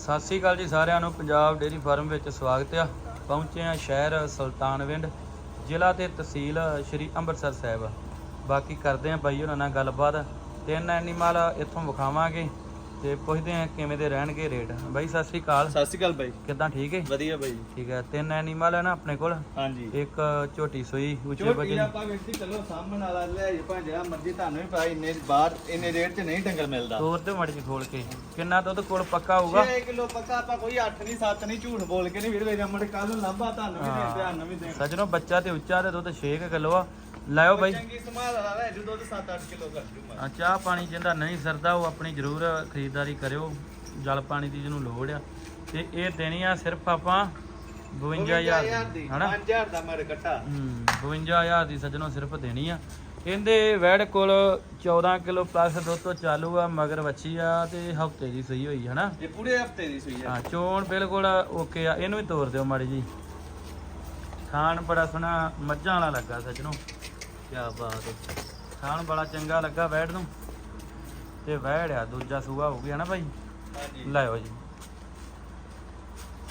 ਸਤਿ ਸ੍ਰੀ ਅਕਾਲ ਜੀ ਸਾਰਿਆਂ ਨੂੰ। ਪੰਜਾਬ ਡੇਅਰੀ ਫਾਰਮ ਵਿੱਚ ਸਵਾਗਤ ਆ। ਪਹੁੰਚੇ ਆ ਸ਼ਹਿਰ ਸੁਲਤਾਨਵਿੰਡ, ਜ਼ਿਲ੍ਹਾ ਤੇ ਤਹਿਸੀਲ ਸ਼੍ਰੀ ਅੰਮ੍ਰਿਤਸਰ ਸਾਹਿਬ। ਬਾਕੀ ਕਰਦੇ ਆ ਬਾਈ ਉਹਨਾਂ ਨਾਲ ਗੱਲਬਾਤ। ਤਿੰਨ ਐਨੀਮਲ ਇੱਥੋਂ ਵਿਖਾਵਾਂਗੇ। ਤੇ ਪੁੱਛਦੇ ਆ ਕਿਵੇਂ ਦੇ ਰਹਿਣਗੇ ਰੇਟ। ਬਾਈ ਸਤਿ ਸ੍ਰੀ ਅਕਾਲ। ਸਤਿ ਸ਼੍ਰੀ ਅਕਾਲ ਬਾਈ। ਕਿੱਦਾਂ ਠੀਕ ਹੈ ਵਧੀਆ ਬਾਈ। ਠੀਕ ਹੈ ਤਿੰਨ ਐਨੀਮਲ ਹੈ ਨਾ ਆਪਣੇ ਕੋਲ। ਹਾਂਜੀ। ਇੱਕ ਝੋਟੀ ਸੂਈ ਉੱਚੇ ਚੋਟੀ ਵਜੇ ਆਪਾਂ ਵੇਖੀ ਚਲੋ ਸਾਹਮਣ ਵਾਲਾ ਲੈ ਜੇ ਭਾਂਜਾ ਮਰਜ਼ੀ ਤੁਹਾਨੂੰ ਵੀ ਪਤਾ ਇੰਨੇ ਬਾਹਰ ਇੰਨੇ ਰੇਟ 'ਚ ਨਹੀਂ ਡੰਗਰ ਮਿਲਦਾ। ਤੋਰ ਤੇ ਮੜ ਖੋਲ ਕੇ। ਕਿੰਨਾ ਦੁੱਧ ਕੋਲ ਪੱਕਾ ਹੋਊਗਾ? 6 ਕਿਲੋ ਪੱਕਾ ਆਪਾਂ ਕੋਈ 8 ਨਹੀਂ 7 ਨਹੀਂ ਝੂਠ ਬੋਲ ਕੇ ਨਹੀਂ ਵੀਰ ਵੇ ਜੰਮੜ ਕੱਲ ਨੂੰ ਲਾਂਭਾ ਤੁਹਾਨੂੰ ਵੀ ਦੇ ਧਿਆਨ ਵੀ ਦੇ ਸੱਜਣੋ ਬੱਚਾ ਤੇ ਉੱਚਾ ਤੇ ਦੁੱਧ 6 ਕਿਲੋ ਆ। ਲਾਇਓ ਬਾਈ। ਚੰਗੀ ਸੰਭਾਲ ਵਾਲਾ ਜੂ ਦੁੱਧ 7-8 ਕਿਲੋ ਕਰ ਆ ਚਾਹ ਪਾਣੀ ਜਿੰਦਾ ਨਹੀਂ ਸਰਦਾ ਉਹ ਆਪਣੀ ਜ਼ਰੂਰ ਖਰੀਦਦਾਰੀ ਕਰਿਓ। ਜਲ ਪਾਣੀ ਦੀ ਜਿਹਨੂੰ ਲੋੜ ਆ। ਤੇ ਇਹ ਦੇਣੀ ਆ ਸਿਰਫ ਆਪਾਂ 52000 ਦੀ ਹਨਾ? 5000 ਦਾ ਮਰ ਕੱਟਾ ਹੂੰ 52000 ਦੀ ਸੱਜਣੋ ਸਿਰਫ ਦੇਣੀ ਆ। ਇਹਦੇ ਵੈੜ ਕੋਲ 14 ਕਿਲੋ ਪਲੱਸ ਦੁੱਧ ਤੋਂ ਚਾਲੂ ਆ ਮਗਰ ਵੱਛੀ ਆ ਤੇ ਹਫ਼ਤੇ ਦੀ ਸਹੀ ਹੋਈ ਹਨਾ? ਇਹ ਪੂਰੇ ਹਫ਼ਤੇ ਦੀ ਸੂਈ ਹੈ ਹਾਂ ਚੋਣ ਬਿਲਕੁਲ ਓਕੇ ਆ। ਇਹਨੂੰ ਵੀ ਤੋਰ ਦਿਓ ਮਾੜੀ ਜੀ। ਖਾਣ ਬੜਾ ਸੋਹਣਾ ਮੱਝਾਂ ਵਾਲਾ ਲੱਗਾ ਸੱਜਣੋ। ਕੀ ਬਾਤ ਹੈ। ਖਾਣ ਬੜਾ ਚੰਗਾ ਲੱਗਾ ਵੈੜ ਨੂੰ। ਤੇ ਵੈੜ ਆ ਦੂਜਾ ਸੂਆ ਹੋ ਗਿਆ ਨਾ ਭਾਈ। ਹਾਂਜੀ। ਲਾਇਓ ਜੀ।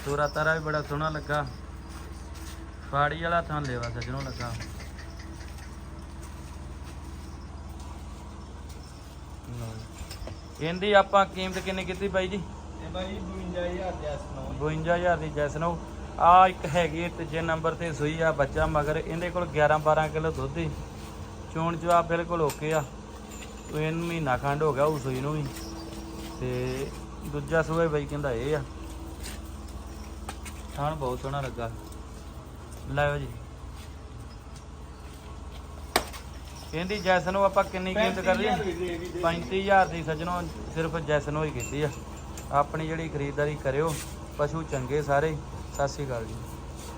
ਤੋਰਾ ਤਾਰਾ ਵੀ ਬੜਾ ਸੋਹਣਾ ਲੱਗਾ। ਫਾੜੀ ਵਾਲਾ ਥਾਂ ਲੈਵਾ ਸੱਜਣੋ ਲੱਗਾ। ਜੀ। ਇਹਦੀ ਆਪਾਂ ਕੀਮਤ ਕਿੰਨੀ ਕੀਤੀ ਬਾਈ ਜੀ? ਇਹ ਬਾਈ 52000 ਜੈਸ ਨੋ 52000 ਦੀ ਜੈਸਨੋ ਆ ਇੱਕ ਹੈਗੀ ਹੈ ਤੀਜੇ ਨੰਬਰ ਤੇ ਸੂਈ ਆ ਬੱਚਾ ਮਗਰ ਇਹਦੇ ਕੋਲ 11 12 ਕਿਲੋ ਦੁੱਧ ਹੀ ਚੋਣ ਜਵਾਬ ਬਿਲਕੁਲ ਓਕੇ ਆ। ਉਹ ਇਹਨੂੰ ਮਹੀਨਾ ਖੰਡ ਹੋ ਗਿਆ ਉਹ ਸੂਈ ਨੂੰ ਵੀ। ਤੇ ਦੂਜਾ ਸੂਆ ਬਈ ਕਹਿੰਦਾ ਇਹ ਆ। ਥਾਣ ਬਹੁਤ ਸੋਹਣਾ ਲੱਗਾ। ਲਾਇਓ ਜੀ। ਇਹਦੀ ਜੈਸਨੋ ਆਪਾਂ ਕਿੰਨੀ ਕੀਮਤ ਕਰ ਲਈ 35000 ਦੀ ਸੱਜਣੋ ਸਿਰਫ ਜੈਸਨੋ ਹੀ ਕੀਤੀ ਆ। ਆਪਣੀ ਜਿਹੜੀ ਖਰੀਦਦਾਰੀ ਕਰਿਓ ਪਸ਼ੂ ਚੰਗੇ ਸਾਰੇ। ਸਤਿ ਸ਼੍ਰੀ ਅਕਾਲ ਜੀ।